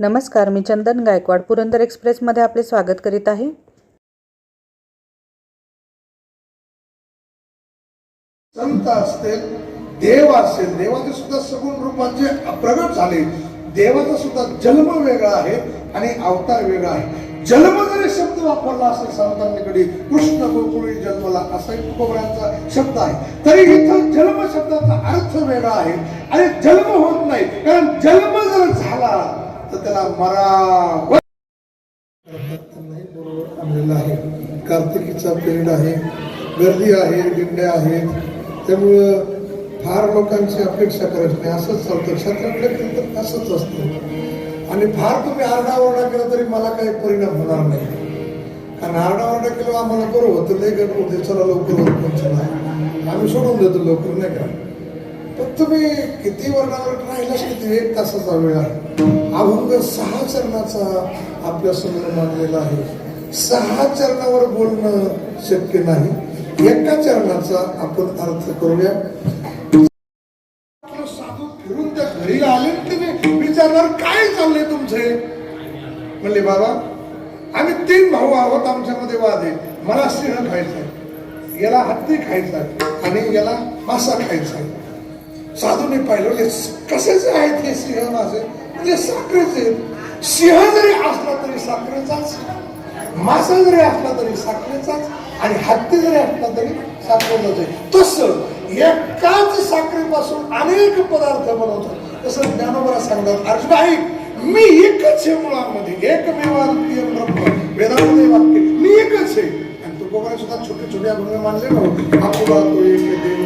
नमस्कार मी चंदन गायकवाड पुरंदर एक्सप्रेसमध्ये आपले स्वागत करीत आहे. संत असतील देव असेल देवाचे सुद्धा सगुण रूपांचे प्रगट झाले देवाचा सुद्धा जन्म वेगळा आहे आणि अवतार वेगळा आहे. जन्म जरी शब्द वापरला असेल संतांकडे कृष्ण गोकुळी जन्मला असा एक तुकोबऱ्यांचा शब्द आहे. तरी इथं जन्म शब्दाचा अर्थ वेगळा आहे आणि जन्म होत नाही. कारण जन्म जर झाला त्याला मराव बरोबर आणलेलं आहे. कार्तिकीचा पिरियड आहे. गर्दी आहे दिंड्या आहेत. त्यामुळं फार लोकांची अपेक्षा करायची नाही. असंच चालतं. क्षेत्राकडे तर असंच असतं. आणि फार तुम्ही आरडाओरडा केला तरी मला काही परिणाम होणार नाही. कारण आरडाओरडा केलं आम्हाला बरं होतं. लय गट होते. चला लवकर होत पण चला आम्ही सोडून देतो लवकर नाही का? पण तुम्ही किती वर्णावर राहिलाच किती एक तासाचा वेळ आहे. अभंग सहा चरणाचा आपल्यासमोर मांडलेला आहे. सहा चरणावर बोलणं शक्य नाही. एका चरणाचा आपण अर्थ करूया. साधू फिरून त्या घरी आले आणि तुम्ही विचारणार काय चाललंय तुमचे म्हणले बाबा आम्ही तीन भाऊ आहोत आमच्यामध्ये वाद आहे. मला सिंह खायचा आहे याला हत्ती खायचा आहे आणि याला मासा खायचा आहे. साधूने पाहिलं म्हणजे कशाचे आहेत हे सिंह माझे? म्हणजे साखरेचे आहेत. सिंह जरी असला तरी साखरेचाच. मासा जरी असला तरी साखरेचाच. आणि हत्ती जरी असला तरी साखरेचाच आहे. तसं एकाच साखरेपासून अनेक पदार्थ बनवतात तसं ज्ञानोबरा सांगतात अर्जुन ऐक मी एकच आहे मुळामध्ये. एकमेव ब्रह्म. वेदामध्ये वाक्य मी तुकोबरा सुद्धा छोटे छोटे अभंग मानले ना आपुला तो एक देव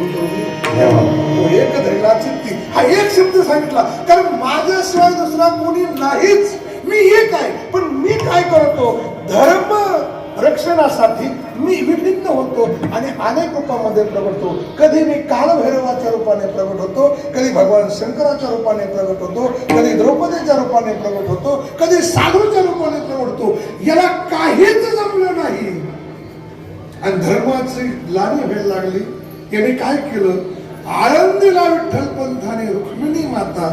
एक धरला चित्ती हा एक शब्द सांगितला. कारण माझ्याशिवाय दुसरा कोणी नाहीच. मी एक आहे. पण मी काय करतो? धर्म रक्षणासाठी मी विभिन्न होतो आणि अनेक रूपामध्ये प्रगट होतो. कधी मी कालभैरवाच्या रूपाने प्रगट होतो कधी भगवान शंकराच्या रूपाने प्रगट होतो कधी द्रौपदीच्या रूपाने प्रगट होतो कधी साधूच्या रूपाने प्रगट होतो. याला काहीच जमलं नाही. आणि धर्माची लाणी व्हायला लागली. याने काय केलं? आळंदीला विठ्ठल पंथाने रुक्मिणी माता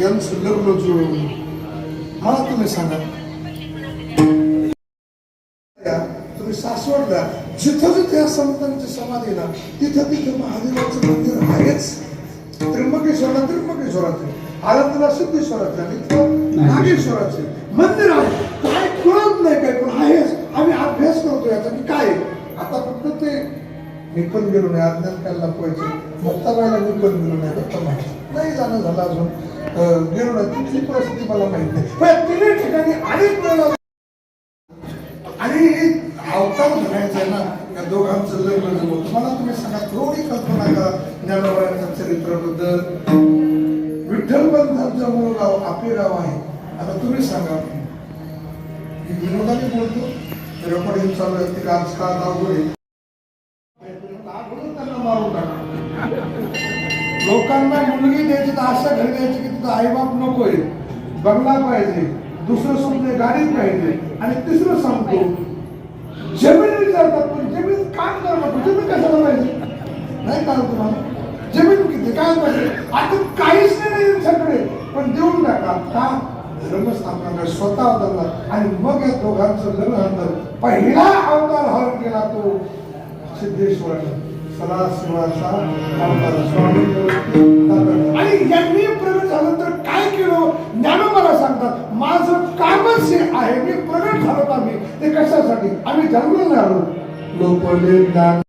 यांचं लग्न जुळवलं. मला तुम्ही सांगा. तुम्ही सासवडला. जिथं जिथे या संतांची समाधी ना तिथं तिथं महादेवाचं मंदिर आहेच. त्र्यंबकेश्वरला त्र्यंबकेश्वराचे आळंदीला सिद्धेश्वराचे आणि नागेश्वराचे मंदिर आहे. मी पण गेलो नाही अज्ञान कायला लपवायचे मुक्ताबाईला मी पण गेलो नाही फक्त माहिती नाही जाणं झालं अजून. अं, गेलो नाही तिथली परिस्थिती मला माहीत नाही. तिन्ही ठिकाणी अनेक वेळा आणि अवतार धरायचा आहे ना या दोघांचं लग्न जवळ मला तुम्ही सांगा थोडी कल्पना करा ज्ञानोबायांच्या चरित्राबद्दल. विठ्ठल पंथांचं मूळ गाव आपले गाव आहे. आता तुम्ही सांगा. विनोदाने बोलतो. रेकॉर्डिंग चालू आहे ते आज काळ अवघड आहे? लोकांना मुलगी द्यायची तर आशा घरी द्यायची की तुझा आईबाप नकोय बंगला पाहिजे दुसरं स्वप्न गाडी पाहिजे आणि तिसरं सांगतो जमीन विचारतात पण जमीन काम करणार जमीन कशाला पाहिजे? नाही का तुम्हाला? जमीन किती? काय पाहिजे? आता काहीच नाही सगळे पण देऊन टाका. का? धर्मस्थापना स्वतः अवतारला आणि मग या दोघांचं लग्न पहिला अवतार हरण केला तो सिद्धेश्वराने. आणि यांनी प्रगट झालं तर काय केलं? ज्ञानोबाला सांगतात माझं कामच हे आहे. मी प्रगट झालो आम्ही ते कशासाठी? आम्ही जन्मला आलो. लोक ज्ञान